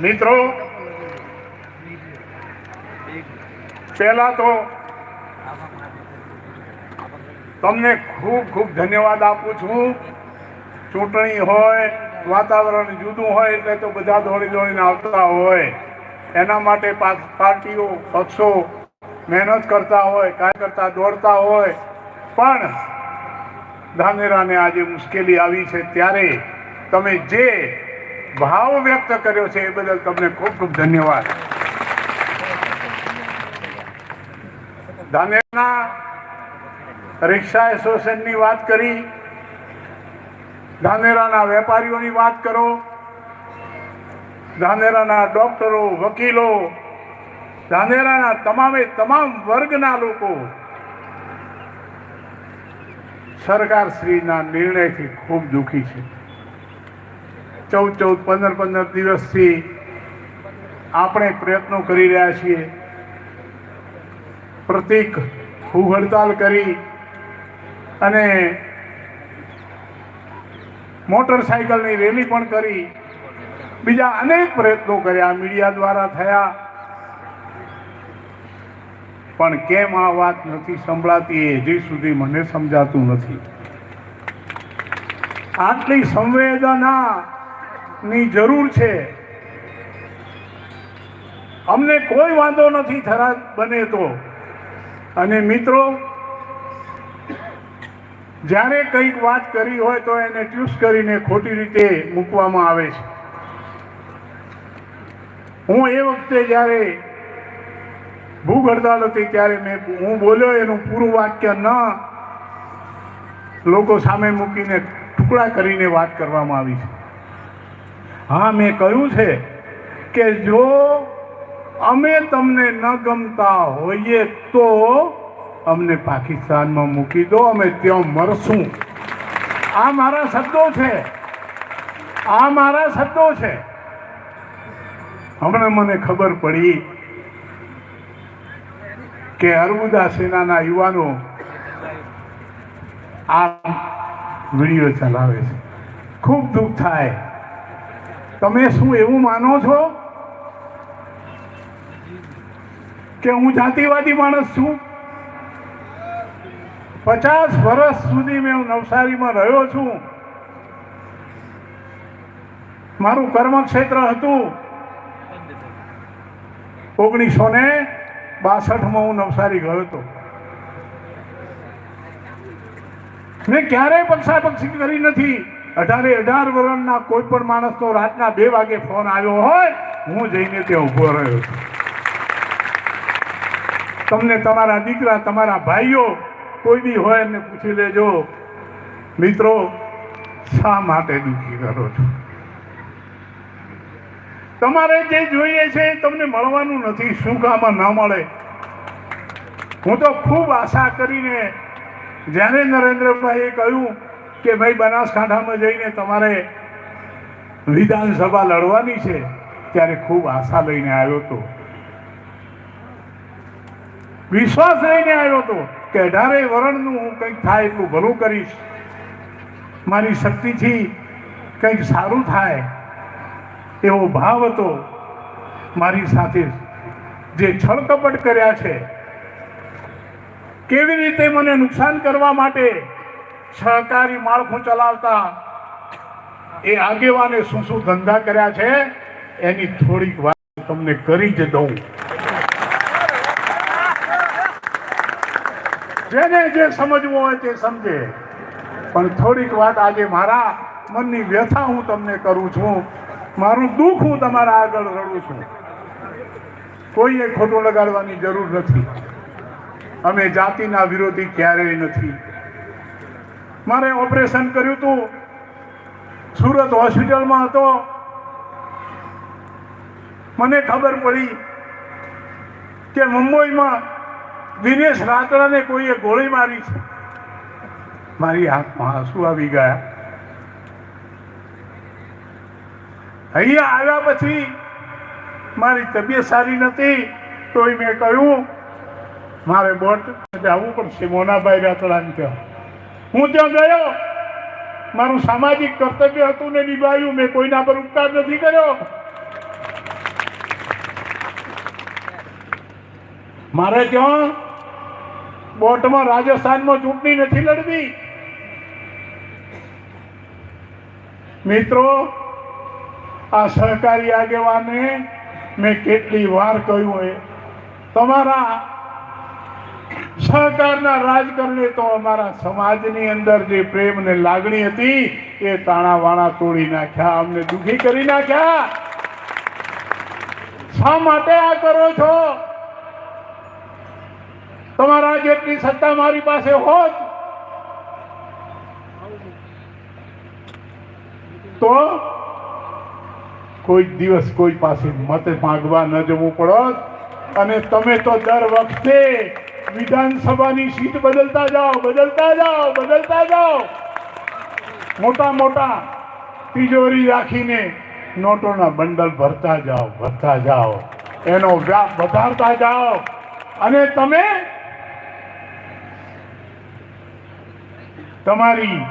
મિત્રો, પહેલા તો તમને ખૂબ ખૂબ ધન્યવાદ આપું છું. ચૂંટણી હોય, વાતાવરણ જુદું હોય, એટલે તો બધા દોડી દોડીને આવતા હોય. એના માટે પાર્ટીઓ, પક્ષો મહેનત કરતા હોય, કાંઈ કરતા દોડતા હોય. પણ ધાનેરાને આજે મુશ્કેલી આવી છે ત્યારે તમે જે ભાવ વ્યક્ત કર્યો છે એ બદલ તમને ખૂબ ખૂબ ધન્યવાદ. ધાનેરાના રિક્ષા એસોસિએશનની વાત કરી. ધાનેરાના વેપારીઓની વાત કરો. ધાનેરાના ડોક્ટરો, વકીલો ધાનેરાના તમામે તમામ વર્ગના લોકો સરકાર શ્રીના નિર્ણયથી ખૂબ દુઃખી છે. ચૌદ ચૌદ, પંદર પંદર દિવસથી આપણે પ્રયત્નો કરી રહ્યા છીએ. પ્રતિક ભૂખ હડતાલ કરી અને મોટરસાયકલની રેલી પણ કરી. બીજા અનેક પ્રયત્નો કર્યા, મીડિયા દ્વારા થયા. પણ કેમ આ વાત નથી સંભળાતી એ હજી સુધી મને સમજાતું નથી. આટલી સંવેદનાની જરૂર છે. અમને કોઈ વાંધો નથી થરા બને તો. અને મિત્રો, જ્યારે કંઈક વાત કરી હોય તો એને ટ્યુસ કરીને ખોટી રીતે મૂકવામાં આવે છે. હું એ વખતે જ્યારે ભૂખ હડતાલ હતી ત્યારે મેં હું બોલ્યો એનું પૂરું વાક્ય ન લોકો સામે મૂકીને ટુકડા કરીને વાત કરવામાં આવી છે. હા, મેં કહ્યું છે કે જો અમે તમને ન ગમતા હોઈએ તો અમને પાકિસ્તાનમાં મૂકી દો, અમે ત્યાં મરશું. આ મારા શબ્દો છે. આ મારા શબ્દો છે. હમણાં મને ખબર પડી કે અરબુદા સેનાના યુવાનો આ વીડિયો ચલાવે છે. ખૂબ દુઃખ થાય. તમે શું એવું માનો છો? કે હું જાતિવાદી માણસ છું? પચાસ વર્ષ સુધી મેં નવસારીમાં રહ્યો છું. મારું કર્મક્ષેત્ર હતું ઓગણીસો ને બાસઠમાં હું નવસારી ગયો હતો. મેં ક્યારેય પક્ષાપક્ષી કરી નથી. અઢારે અઢાર વર્ષના કોઈ પણ માણસનો રાતના બે વાગે ફોન આવ્યો હોય, હું જઈને ત્યાં ઊભો રહ્યો છું. તમને તમારા દીકરા, તમારા ભાઈઓ કોઈ બી હોય એમને પૂછી લેજો, મિત્રો, શા માટે દુઃખી કરો છો? તમારે જે જોઈએ છે તમને મળવાનું નથી, શું કામ ન મળે. હું તો ખૂબ આશા કરીને જ્યારે નરેન્દ્રભાઈએ કહ્યું કે ભાઈ બનાસકાંઠામાં જઈને તમારે વિધાનસભા લડવાની છે, ત્યારે ખૂબ આશા લઈને આવ્યો હતો. વિશ્વાસ લઈને આવ્યો હતો કે અઢારે વરણનું હું કંઈક થાય એટલું ભલું કરીશ. મારી શક્તિથી કંઈક સારું થાય એવો ભાવ હતો. મારી સાથે જે છળકપટ કર્યા છે, કેવી રીતે મને નુકસાન કરવા માટે સહકારી માળખું ચલાવતા એ આગેવાને શું શું ધંધા કર્યા છે, એની થોડીક વાત તમને કરી જ દઉં. જેને જે સમજવું હોય તે સમજે. પણ થોડીક વાત આજે મારા મનની વ્યથા હું તમને કરું છું. મારું દુઃખ હું તમારા આગળ રડું છું. કોઈએ ખોટું લગાડવાની જરૂર નથી. અમે જાતિના વિરોધી ક્યારેય નથી. મારે ઓપરેશન કર્યું હતું સુરત હોસ્પિટલમાં હતો. મને ખબર પડી કે મુંબઈમાં દિનેશ રાતડાને કોઈએ ગોળી મારી છે. મારી આંખમાં આંસુ આવી ગયા. અહીંયા આવ્યા પછી મારી તબિયત સારી નથી, તોય મેં કહ્યું, મારે બોટ જવું પડશે, મોનાભાઈ રાતડાને ત્યાં હું ત્યાં ગયો. મારું સામાજિક કર્તવ્ય હતું ને નિભાવ્યું મેં કોઈના પર ઉપકાર નથી કર્યો. મારે ત્યાં બોટમાં રાજસ્થાનમાં ચૂંટણી નથી લડવી. મિત્રો, આ સહકારી આગેવાને મેં કેટલી વાર કહ્યું એ. તમારા સહકારના રાજકારણે તો અમારા સમાજની અંદર જે પ્રેમ ને લાગણી હતી, એ તાણાવાણા તોડી નાખ્યા, અમને દુખી કરી નાખ્યા. શા માટે આ કરો છો? તમારા જેટલી સત્તા મારી પાસે હોત, તો કોઈ દિવસ કોઈ પાસે મત માંગવા ન જવું પડત. અને તમે તો દર વખતે વિધાનસભાની સીટ બદલતા જાઓ બદલતા જાઓ બદલતા જાઓ. મોટા મોટા તિજોરી રાખીને નોટોના બંડલ ભરતા જાઓ ભરતા જાઓ. એનો વ્યાપ વધારતા જાઓ. અને તમે તમારી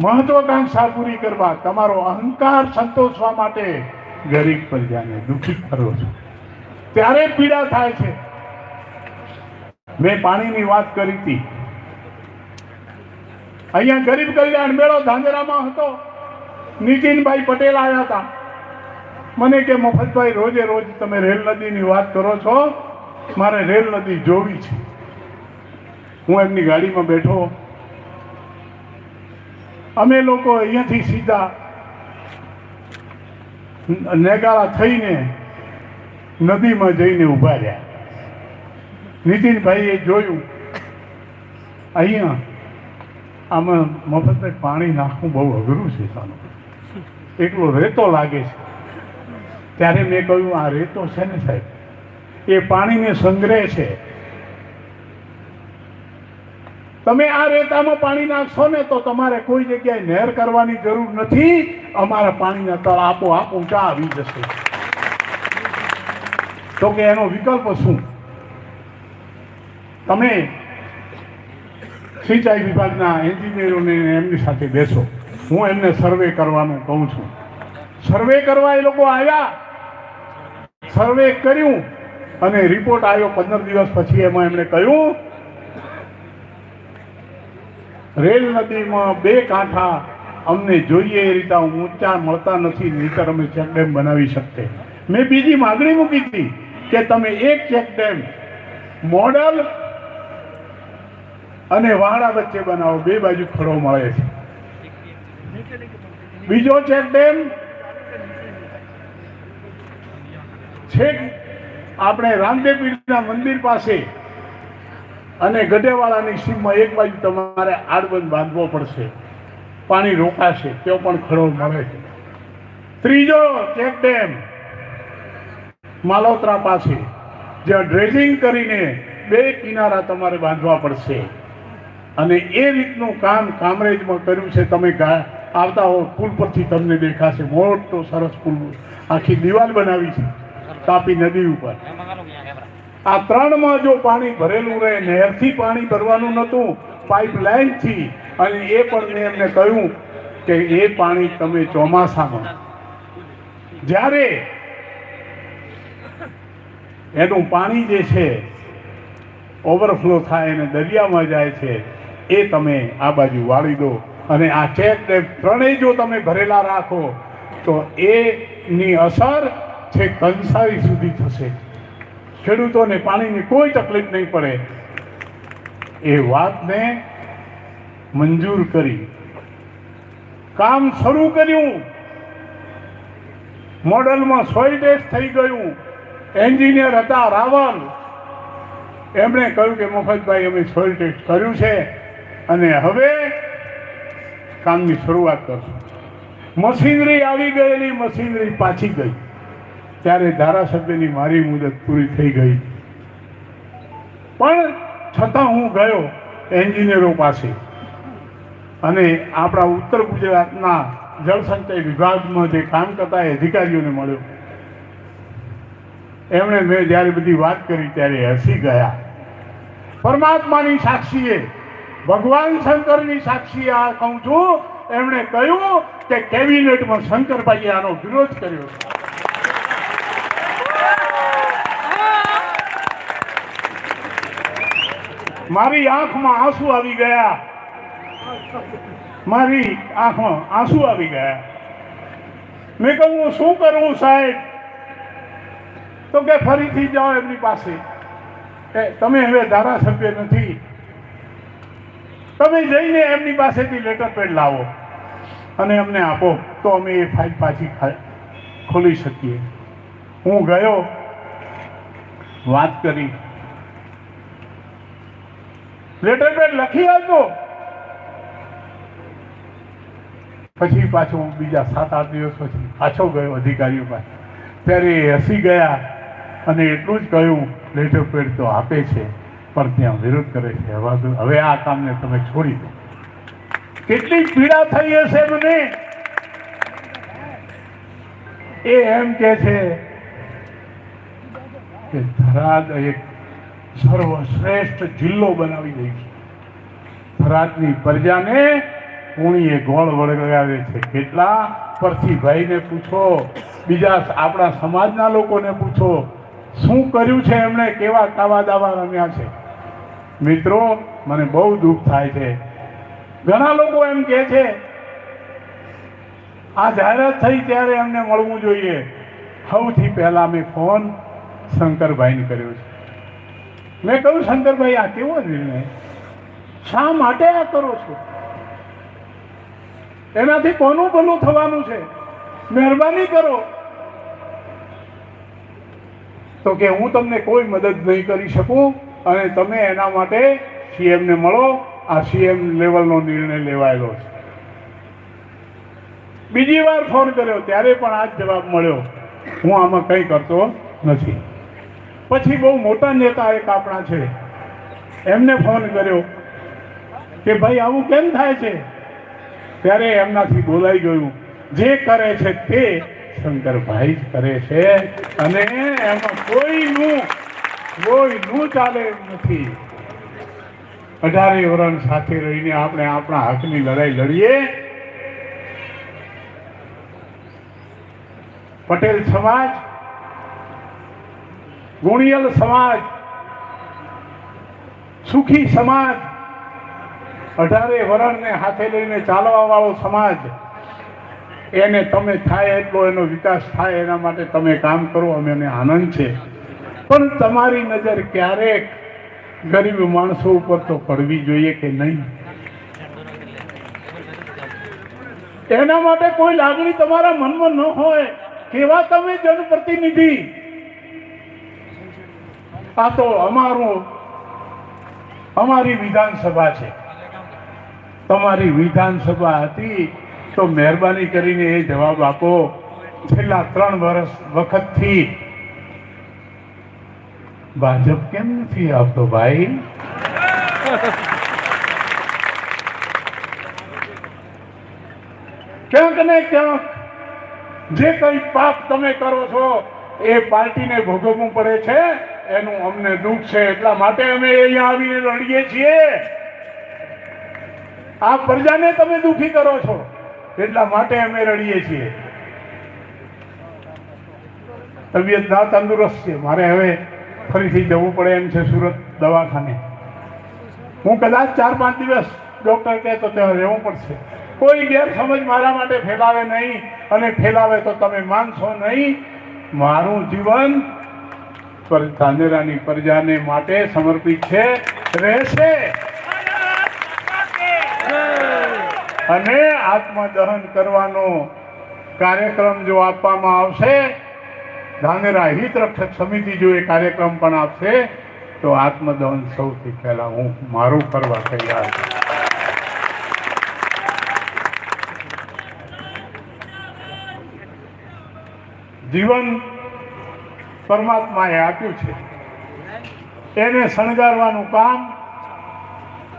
મહત્વાકાંક્ષા પૂરી કરવા, તમારો અહંકાર સંતોષવા માટે ગરીબ પ્રજાને દુઃખી કરો છો. ત્યારે પીડા થાય છે. મેં પાણીની વાત કરી હતી. અહીંયા ગરીબ કલ્યાણ મેળો ધાંગરામાં હતો. નીતિનભાઈ પટેલ આવ્યા હતા. મને કે, મફતભાઈ, રોજે રોજ તમે રેલ નદીની વાત કરો છો? મારે રેલ નદી જોવી છે. હું એમની ગાડીમાં બેઠો. અમે લોકો અહીંયાથી સીધા નેગાળા થઈને નદીમાં જઈને ઊભા રહ્યા. નીતિનભાઈએ જોયું. અહીંયા આમાં મફતને પાણી નાખવું બહુ અઘરું છે સાનું. એટલો રેતો લાગે છે. ત્યારે મેં કહ્યું, આ રેતો છે ને સાહેબ? એ પાણીને સંગ્રહે છે. તમે આ રેતામાં પાણી નાખશો ને તો તમારે કોઈ જગ્યાએ નહેર કરવાની જરૂર નથી. અમારા પાણીના તળ આપો આપ ઊંચા આવી જશે. તો કે એનો વિકલ્પ શું? તમે સિંચાઈ વિભાગના એન્જિનિયરોને એમની સાથે બેસો. હું એમને સર્વે કરવાનું કહું છું. સર્વે કરવા એ લોકો આવ્યા. સર્વે કર્યું અને રિપોર્ટ આવ્યો પંદર દિવસ પછી એમાં એમણે કહ્યું, રેલ નદીમાં બે કાંઠા અમને જોઈએ એ રીતે ઊંચા મળતા નથી નહીતર અમે ચેકડેમ બનાવી શકતે મેં બીજી માગણી મૂકી હતી કે તમે એક ચેકડેમ મોડલ અને વાડા વચ્ચે બનાવો, બે બાજુ ખડો મળે છે. બીજો ચેકડેમ છેક આપણે રામદેવ પીરના મંદિર પાસે અને ગઢેવાળાની સીમમાં એક બાજુ તમારે આડબંધ બાંધવો પડશે. પાણી રોકાશે તેઓ પણ ખડો મળે છે. ત્રીજો ચેક ડેમ. માલોત્રા પાસે. જ્યાં ડ્રેઝિંગ કરીને બે કિનારા તમારે બાંધવા પડશે. અને એ રીતનું કામ કામરેજમાં કર્યું છે, તમે આવતા હો, પુલ પરથી તમને દેખાશે. મોટો સરસ પુલ આખી દિવાલ બનાવી છે, તાપી નદી ઉપર. આ ત્રણમાં જો પાણી ભરેલું રહે, નહેરથી પાણી ભરવાનું નહોતું, પાઇપલાઇનથી. અને એ પણ મેં એમને કહ્યું કે એ પાણી તમે ચોમાસામાં જ્યારે એનું પાણી જે છે, ઓવરફ્લો થાય અને દરિયામાં જાય છે એ તમે આ બાજુ વાળી દો. અને આ ચેક ડેમ ત્રણેય જો તમે ભરેલા રાખો, તો એની અસર છે કંસારી સુધી થશે. ખેડૂતોને પાણીની કોઈ તકલીફ નહીં પડે. એ વાતને મંજૂર કરી. કામ શરૂ કર્યું. મોડલમાં સોય ટેસ્ટ થઈ ગયું. એન્જિનિયર હતા રાવલ. એમણે કહ્યું કે, મફતભાઈ, અમે સોઇલ ટેસ્ટ કર્યું છે. અને હવે કામની શરૂઆત કરશું. મશીનરી આવી ગયેલી મશીનરી પાછી ગઈ. ત્યારે ધારાસભ્યની મારી મુદત પૂરી થઈ ગઈ. પણ છતાં હું ગયો એન્જિનિયરો પાસે. અને આપણા ઉત્તર ગુજરાતના જળસંચય વિભાગમાં જે કામ કરતા એ અધિકારીઓને મળ્યો. એમણે મેં જ્યારે બધી વાત કરી ત્યારે હસી ગયા. પરમાત્માની સાક્ષીએ ભગવાન શંકરની સાક્ષી આ કહું છું. એમણે કહ્યું કે કેબિનેટમાં શંકરભાઈએ આનો વિરોધ કર્યો મારી આંખમાં આંસુ આવી ગયા. મારી આંખમાં આંસુ આવી ગયા. મેં કહ્યું, હું શું કરું સાહેબ? તો કે, ફરીથી જાઓ એમની પાસે. કે, તમે હવે ધારાસભ્ય નથી. તમે જઈને એમની પાસેથી લેટર પેડ લાવો અને અમને આપો. તો અમે એ ફાઇલ પાછી ખોલી શકીએ. હું ગયો. વાત કરી. લેટર પેડ લખી આવતો પછી પાછો હું બીજા સાત, આઠ દિવસ પછી પાછો ગયો અધિકારીઓ પાસે. ત્યારે એ હસી ગયા અને એટલું જ કહ્યું લેટર પેડ તો આપે છે. પણ ત્યાં વિરોધ કરે છે હવે આ કામને તમે છોડી દો. કેટલી પીડા થઈ હશે મને એ એમ કે છે કે થરાદ એક સર્વશ્રેષ્ઠ જિલ્લો બનાવી દઈશ થરાદની પ્રજાને પૂણીએ ગોળ વળગાવે છે. કેટલા? પરથીભાઈને પૂછો. બીજા આપણા સમાજના લોકોને પૂછો. શું કર્યું છે એમણે? કેવા કાવા દાવા રમ્યા છે? મિત્રો, મને બહુ દુઃખ થાય છે. ઘણા લોકો એમ કહે છે, આ જાહેરાત થઈ ત્યારે એમને મળવું જોઈએ. સૌથી પહેલા મેં ફોન શંકરભાઈને કર્યો છે. મેં કહ્યું, શંકરભાઈ, આ કેવો નિર્ણય? શા માટે આ કરો છો? એનાથી કોનું ભલું થવાનું છે. મહેરબાની કરો. તો કે હું તમને કોઈ મદદ નહીં કરી શકું. અને તમે એના માટે સીએમને મળો. આ સીએમ લેવલનો નિર્ણય લેવાયેલો છે. બીજી વાર ફોન કર્યો, ત્યારે પણ આ જવાબ મળ્યો. હું આમાં કંઈ કરતો નથી. પછી બહુ મોટા નેતા એક આપણા છે. એમને ફોન કર્યો કે ભાઈ, આવું કેમ થાય છે? ત્યારે એમનાથી બોલાઈ ગયું. જે કરે છે તે શંકરભાઈ જ કરે છે. અને એમાં કોઈનું કોઈનું ચાલે એમ નથી. અઢારે વરણ સાથે રહીને આપણે આપણા હકની લડાઈ લડીએ. પટેલ સમાજ, ગુણિયલ સમાજ, સુખી સમાજ, અઢારે વરણને હાથે લઈને ચાલવા વાળો સમાજ, એને તમે થાય એટલો એનો વિકાસ થાય એના માટે તમે કામ કરો, અમે આનંદ છે. પણ તમારી નજર ક્યારેક ગરીબ માણસો ઉપર તો પડવી જોઈએ કે નહીં? એના માટે કોઈ લાગણી તમારા મનમાં ન હોય. કેવા તમે જનપ્રતિનિધિ? આ તો અમારું, અમારી વિધાનસભા છે. તમારી વિધાનસભા હતી તો મહેરબાની કરીને એ જવાબ આપો. છેલ્લા ત્રણ વર્ષ વખતથી ભાજપ કેમ નથી આવતો ભાઈ? ક્યાંક ને ક્યાંક જે કંઈ પાપ તમે કરો છો, એ પાર્ટીને ભોગવવું પડે છે. એનું અમને દુઃખ છે, એટલા માટે અમે અહીંયા આવીને લડીએ છીએ. આ પ્રજાને તમે દુઃખી કરો છો, એટલા માટે અમે રડીએ છીએ. તબિયત ના તંદુરસ્ત છે. મારે હવે ફરીથી જવું પડે એમ છે સુરત દવાખાને. હું કદાચ ચાર પાંચ દિવસ ડૉક્ટર કહે તો ત્યાં રહેવું પડશે. કોઈ ગેરસમજ મારા માટે ફેલાવે નહીં અને ફેલાવે તો તમે માનશો નહીં. મારું જીવન પર ધાનેરાની પ્રજાને માટે સમર્પિત છે. રહેશે. અને આત્મદહન કરવાનો કાર્યક્રમ જો આપવામાં આવશે ધાનેરા હિત રક્ષક સમિતિ જો એ કાર્યક્રમ પણ આપશે, તો આત્મદહન સૌથી પહેલા હું મારું કરવા તૈયાર છું. જીવન પરમાત્માએ આપ્યું છે. એને શણગારવાનું કામ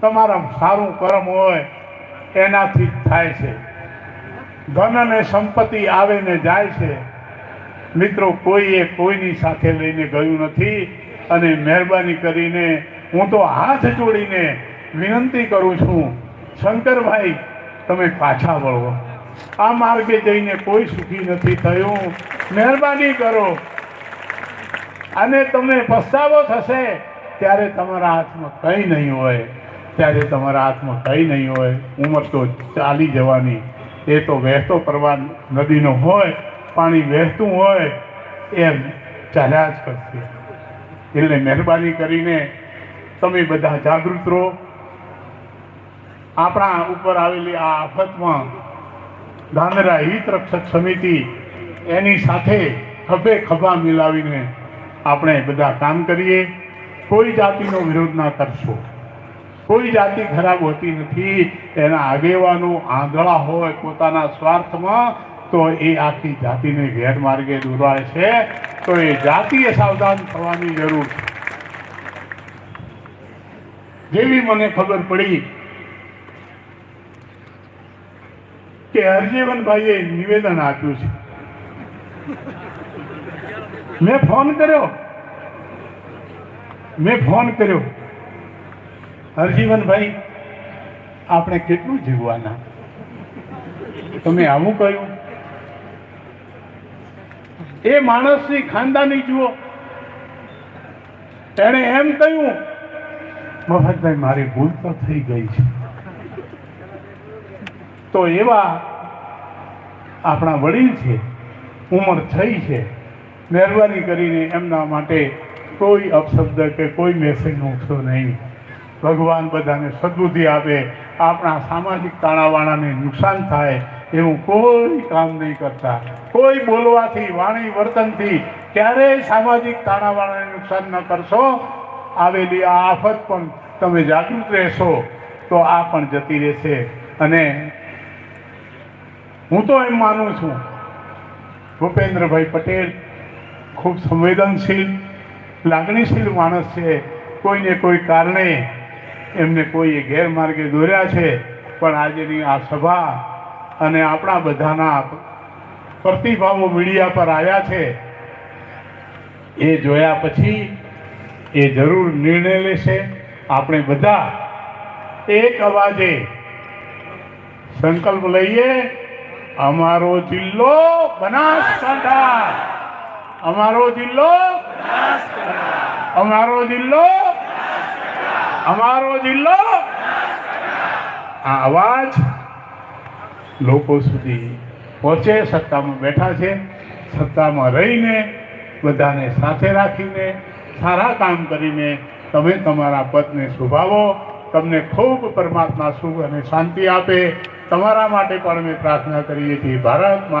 તમારા સારું કર્મ હોય એનાથી જ થાય છે. ધન અને સંપત્તિ આવે ને જાય છે. મિત્રો, કોઈએ કોઈની સાથે લઈને ગયું નથી અને મહેરબાની કરીને હું તો હાથ જોડીને વિનંતી કરું છું, શંકરભાઈ, તમે પાછા વળો. આ માર્ગે જઈને કોઈ સુખી નથી થયું. મહેરબાની કરો. અને તમને પસ્તાવો થશે, ત્યારે તમારા હાથમાં કંઈ નહીં હોય. ત્યારે તમારા હાથમાં કંઈ નહીં હોય. ઉંમર તો ચાલી જવાની. એ તો વહેતો પ્રવાહ નદીનો હોય. પાણી વહેતું હોય એમ ચાલ્યા જ કરશે. એટલે મહેરબાની કરીને તમે બધા જાગૃત રહો. આપણા ઉપર આવેલી આ આફતમાં ધાંધરા હિત રક્ષક સમિતિ એની સાથે ખભે ખભા મિલાવીને આપણે બધા કામ કરીએ. કોઈ જાતિનો વિરોધ ના કરશો. કોઈ જાતિ ખરાબ હોતી નથી. એના આગેવાનો આંધળા હોય પોતાના સ્વાર્થમાં તો એ આખી જાતિને ગેરમાર્ગે દોરાય છે, તો એ જાતિએ સાવધાન થવાની જરૂર છે. જેવી મને ખબર પડી કે હરજીવનભાઈએ નિવેદન આપ્યું છે. મેં ફોન કર્યો. મેં ફોન કર્યો. હરજીવનભાઈ, આપણે કેટલું જીવવાના? તમે આવું કહ્યું. એ માણસની ખાનદાની જુઓ. એણે એમ કહ્યું, મફતભાઈ, મારી ભૂલ તો થઈ ગઈ છે. તો એવા આપણા વડીલ છે, ઉંમર થઈ છે, મહેરબાની કરીને એમના માટે કોઈ અપશબ્દ કે કોઈ મેસેજ મૂકશો નહીં. ભગવાન બધાને સદબુદ્ધિ આપે, આપણા સામાજિક તાણાવાણાને નુકસાન થાય એવું કોઈ કામ નહીં કરતા. કોઈ બોલવાથી, વાણી, વર્તનથી ક્યારેય સામાજિક તાણાવાણાને નુકસાન ન કરશો. આવેલી આ આફત પણ તમે જાગૃત રહેશો તો આ પણ જતી રહેશે. અને હું તો એમ માનું છું, ભૂપેન્દ્રભાઈ પટેલ ખૂબ સંવેદનશીલ, લાગણીશીલ માણસ છે. કોઈને કોઈ કારણે એમને કોઈએ ગેરમાર્ગે દોર્યા છે. પણ આજની આ સભા અને આપણા બધાના પ્રતિભાવો મીડિયા પર આવ્યા છે, એ જોયા પછી એ જરૂર નિર્ણય લેશે. આપણે બધા એક અવાજે સંકલ્પ લઈએ, અમારો જિલ્લો બનાસકાંઠા. અમારો જિલ્લો અમારો જિલ્લો અમારો જિલ્લો આ અવાજ લોકો સુધી પહોંચે, સત્તામાં બેઠા છે, સત્તામાં રહીને બધાને સાથે રાખીને સારા કામ કરીને તમે તમારા પદને શુભાવો, તમને ખૂબ પરમાત્મા સુખ અને શાંતિ આપે. તમારા માટે પણ અમે પ્રાર્થના કરીએ છીએ. ભારત